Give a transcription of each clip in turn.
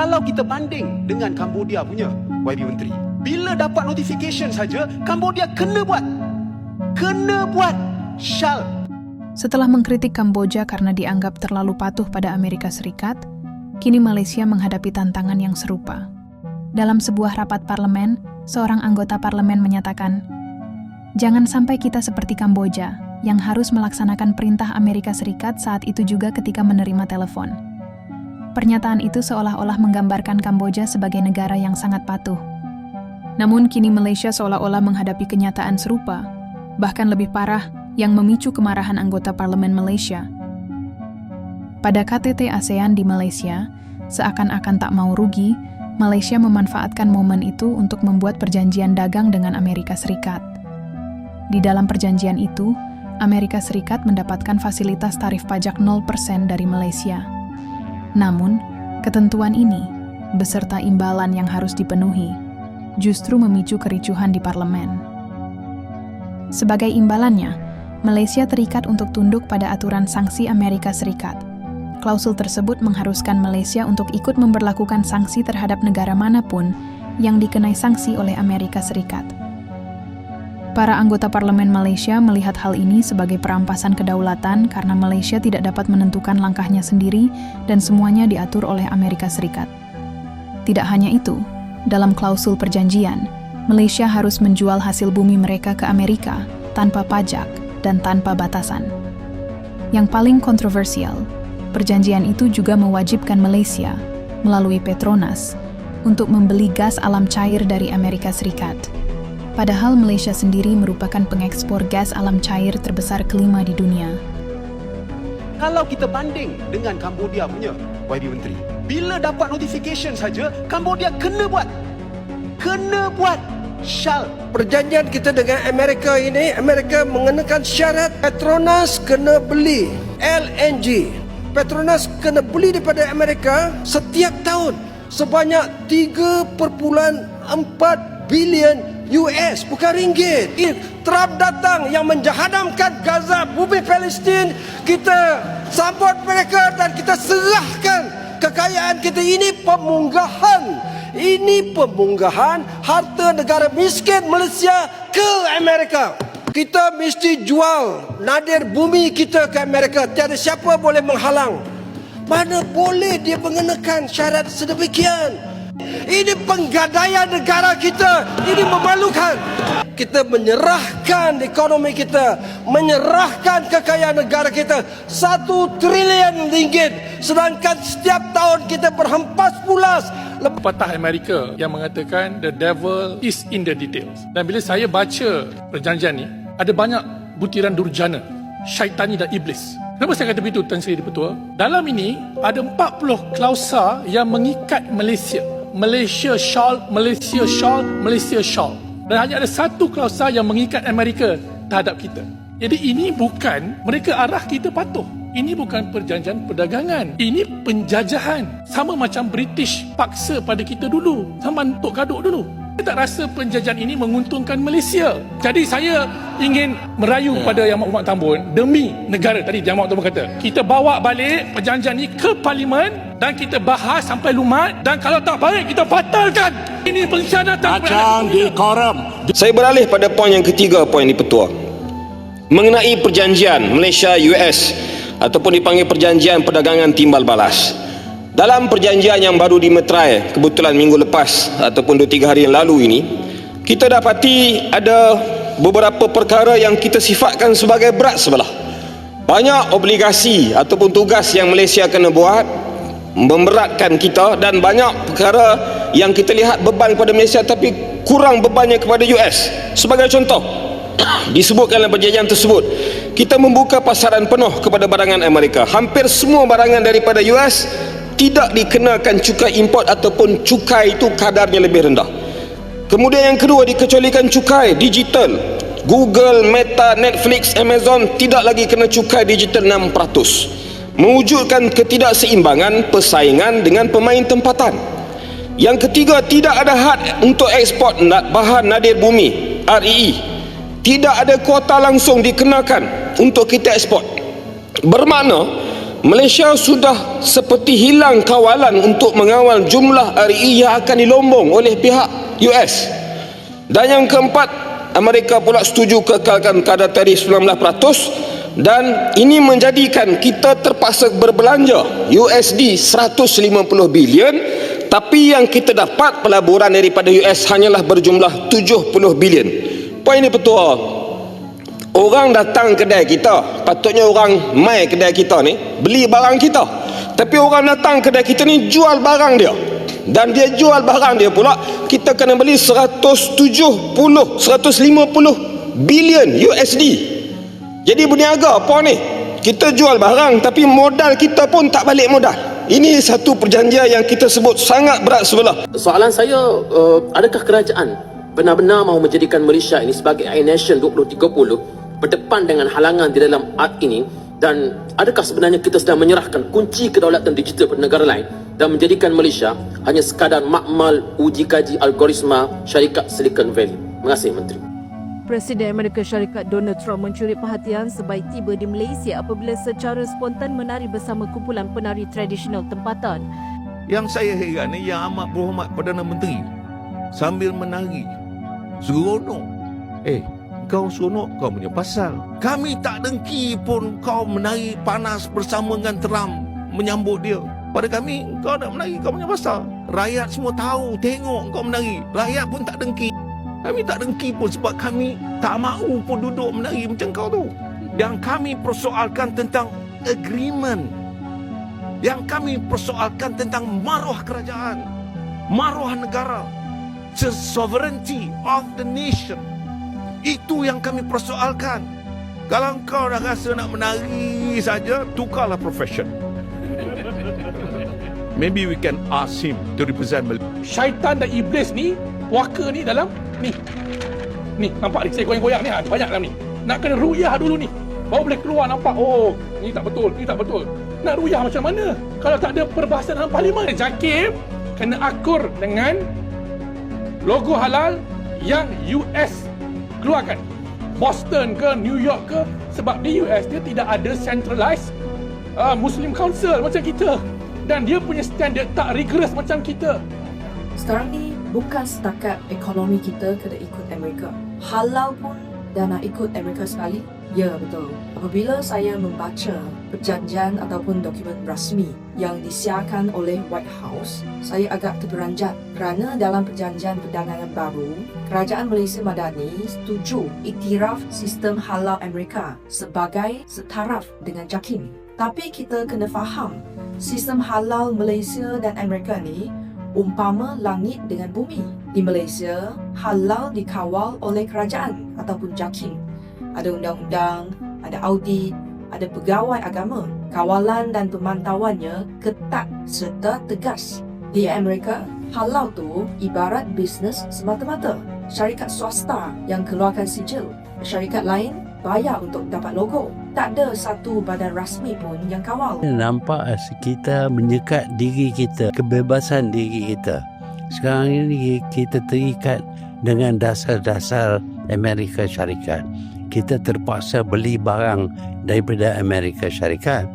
Kalau kita banding dengan Cambodia punya YB Menteri, bila dapat notification saja, Cambodia kena buat. Kena buat. Shall. Setelah mengkritik Kamboja karena dianggap terlalu patuh pada Amerika Serikat, kini Malaysia menghadapi tantangan yang serupa. Dalam sebuah rapat parlemen, seorang anggota parlemen menyatakan, "Jangan sampai kita seperti Kamboja yang harus melaksanakan perintah Amerika Serikat saat itu juga ketika menerima telepon." Pernyataan itu seolah-olah menggambarkan Kamboja sebagai negara yang sangat patuh. Namun kini Malaysia seolah-olah menghadapi kenyataan serupa, bahkan lebih parah yang memicu kemarahan anggota parlemen Malaysia. Pada KTT ASEAN di Malaysia, seakan-akan tak mau rugi, Malaysia memanfaatkan momen itu untuk membuat perjanjian dagang dengan Amerika Serikat. Di dalam perjanjian itu, Amerika Serikat mendapatkan fasilitas tarif pajak 0% dari Malaysia. Namun, ketentuan ini, beserta imbalan yang harus dipenuhi, justru memicu kericuhan di parlemen. Sebagai imbalannya, Malaysia terikat untuk tunduk pada aturan sanksi Amerika Serikat. Klausul tersebut mengharuskan Malaysia untuk ikut memberlakukan sanksi terhadap negara mana pun yang dikenai sanksi oleh Amerika Serikat. Para anggota parlemen Malaysia melihat hal ini sebagai perampasan kedaulatan karena Malaysia tidak dapat menentukan langkahnya sendiri dan semuanya diatur oleh Amerika Serikat. Tidak hanya itu, dalam klausul perjanjian, Malaysia harus menjual hasil bumi mereka ke Amerika tanpa pajak dan tanpa batasan. Yang paling kontroversial, perjanjian itu juga mewajibkan Malaysia melalui Petronas untuk membeli gas alam cair dari Amerika Serikat. Padahal Malaysia sendiri merupakan pengekspor gas alam cair terbesar kelima di dunia. Kalau kita banding dengan Cambodia punya YB Menteri, bila dapat notification saja, Cambodia kena buat. Kena buat. Shall. Perjanjian kita dengan Amerika ini, Amerika mengenakan syarat Petronas kena beli LNG. Petronas kena beli daripada Amerika setiap tahun sebanyak 3.4 bilion US bukan ringgit. Trump datang yang menjahadamkan Gaza, bumi Palestin, kita sambut mereka dan kita serahkan kekayaan kita ini pemunggahan ini pemunggahan harta negara miskin Malaysia ke Amerika. Kita mesti jual nadir bumi kita ke Amerika. Tiada siapa boleh menghalang. Mana boleh dia mengenakan syarat sedemikian. Ini penggadaian negara kita. Ini memalukan. Kita menyerahkan ekonomi kita. Menyerahkan kekayaan negara kita. Satu trilion ringgit. Sedangkan setiap tahun kita berhempas pulas pepatah Amerika yang mengatakan the devil is in the details. Dan bila saya baca perjanjian ni, ada banyak butiran durjana, syaitani dan iblis. Kenapa saya kata begitu Tuan Sri Dipertua? Dalam ini ada 40 klausa yang mengikat Malaysia. Malaysia shall, Malaysia shall, Malaysia shall. Dan hanya ada satu klausa yang mengikat Amerika terhadap kita. Jadi ini bukan mereka arah kita patuh. Ini bukan perjanjian perdagangan. Ini penjajahan. Sama macam British paksa pada kita dulu. Zaman Tok Gaduk dulu. Saya tak rasa penjajahan ini menguntungkan Malaysia. Jadi saya ingin merayu pada Yang Amat Tambun demi negara tadi Yang Amat Tambun kata. Kita bawa balik perjanjian ini ke parlimen dan kita bahas sampai lumat dan kalau tak baik kita batalkan. Ini pengkhianatan. Kacang di koram. Saya beralih pada poin yang ketiga poin di petua. Mengenai perjanjian Malaysia-US ataupun dipanggil perjanjian perdagangan timbal balas. Dalam perjanjian yang baru dimeterai kebetulan minggu lepas ataupun 2-3 hari yang lalu ini, kita dapati ada beberapa perkara yang kita sifatkan sebagai berat sebelah. Banyak obligasi ataupun tugas yang Malaysia kena buat memberatkan kita dan banyak perkara yang kita lihat beban kepada Malaysia tapi kurang bebannya kepada US. Sebagai contoh, disebutkan dalam perjanjian tersebut kita membuka pasaran penuh kepada barangan Amerika hampir semua barangan daripada US tidak dikenakan cukai import ataupun cukai itu kadarnya lebih rendah. Kemudian yang kedua dikecualikan cukai digital. Google, Meta, Netflix, Amazon tidak lagi kena cukai digital 6% mewujudkan ketidakseimbangan persaingan dengan pemain tempatan. Yang ketiga tidak ada had untuk ekspor bahan nadir bumi REE tidak ada kuota langsung dikenakan untuk kita ekspor. Bermakna Malaysia sudah seperti hilang kawalan untuk mengawal jumlah RE yang akan dilombong oleh pihak US. Dan yang keempat, Amerika pula setuju kekalkan kadar tarif 19% dan ini menjadikan kita terpaksa berbelanja USD 150 bilion tapi yang kita dapat pelaburan daripada US hanyalah berjumlah 70 bilion. Poin ini betul. Orang datang kedai kita, patutnya orang mai kedai kita ni beli barang kita. Tapi orang datang kedai kita ni jual barang dia. Dan dia jual barang dia pula, kita kena beli 170, 150 bilion USD. Jadi berniaga apa ni? Kita jual barang tapi modal kita pun tak balik modal. Ini satu perjanjian yang kita sebut sangat berat sebelah. Soalan saya, uh, adakah kerajaan benar-benar mahu menjadikan Malaysia ini sebagai AI Nation 2030 berdepan dengan halangan di dalam art ini dan adakah sebenarnya kita sedang menyerahkan kunci kedaulatan digital kepada negara lain dan menjadikan Malaysia hanya sekadar makmal uji kaji algoritma syarikat Silicon Valley? Terima kasih Menteri. Presiden Amerika Syarikat Donald Trump mencuri perhatian sebaik tiba di Malaysia apabila secara spontan menari bersama kumpulan penari tradisional tempatan. Yang saya heran ni yang amat berhormat Perdana Menteri sambil menari seronok. Eh, kau seronok kau punya pasal. Kami tak dengki pun kau menari panas bersama dengan Trump menyambut dia. Pada kami, kau nak menari kau punya pasal. Rakyat semua tahu, tengok kau menari. Rakyat pun tak dengki. Kami tak dengki pun sebab kami tak mahu pun duduk menari macam kau tu. Yang kami persoalkan tentang agreement. Yang kami persoalkan tentang maruah kerajaan. Maruah negara. The sovereignty of the nation. Itu yang kami persoalkan. Kalau kau dah rasa nak menari saja, tukarlah profession. Maybe we can ask him to represent Malaysia. Syaitan dan iblis ni Waka ni dalam Ni. Ni nampak ni? Saya goyang-goyang ni. Ha, Banyak dalam ni. Nak kena ruyah dulu ni. Baru boleh keluar nampak? Oh Ni tak betul Ni tak betul. Nak ruyah macam mana? Kalau tak ada perbahasan dalam parlimen Jakim Kena akur dengan Logo halal Yang US Keluarkan. Boston ke New York ke Sebab di US dia tidak ada centralized uh, Muslim Council macam kita. Dan dia punya standard tak rigorous macam kita. Sekarang ni bukan setakat ekonomi kita kena ikut Amerika. Halal pun dah nak ikut Amerika sekali. Ya, betul. Apabila saya membaca perjanjian ataupun dokumen rasmi yang disiarkan oleh White House, saya agak terperanjat kerana dalam perjanjian perdagangan baru, Kerajaan Malaysia Madani setuju iktiraf sistem halal Amerika sebagai setaraf dengan JAKIM. Tapi kita kena faham, sistem halal Malaysia dan Amerika ni umpama langit dengan bumi. Di Malaysia, halal dikawal oleh kerajaan ataupun JAKIM. Ada undang-undang, ada audit, ada pegawai agama. Kawalan dan pemantauannya ketat serta tegas. Di Amerika, halal tu ibarat bisnes semata-mata. Syarikat swasta yang keluarkan sijil. Syarikat lain bayar untuk dapat logo. Tak ada satu badan rasmi pun yang kawal. nampak kita menyekat diri kita, kebebasan diri kita. Sekarang ini kita terikat dengan dasar-dasar Amerika Syarikat. Kita terpaksa beli barang daripada Amerika Syarikat.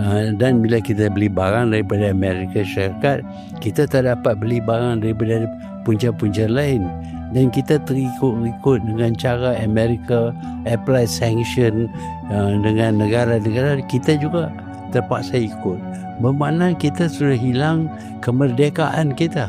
Uh, dan bila kita beli barang daripada Amerika Syarikat, kita tak dapat beli barang daripada punca-punca lain. Dan kita terikut-ikut dengan cara Amerika apply sanction uh, dengan negara-negara, kita juga terpaksa ikut. Bermakna kita sudah hilang kemerdekaan kita.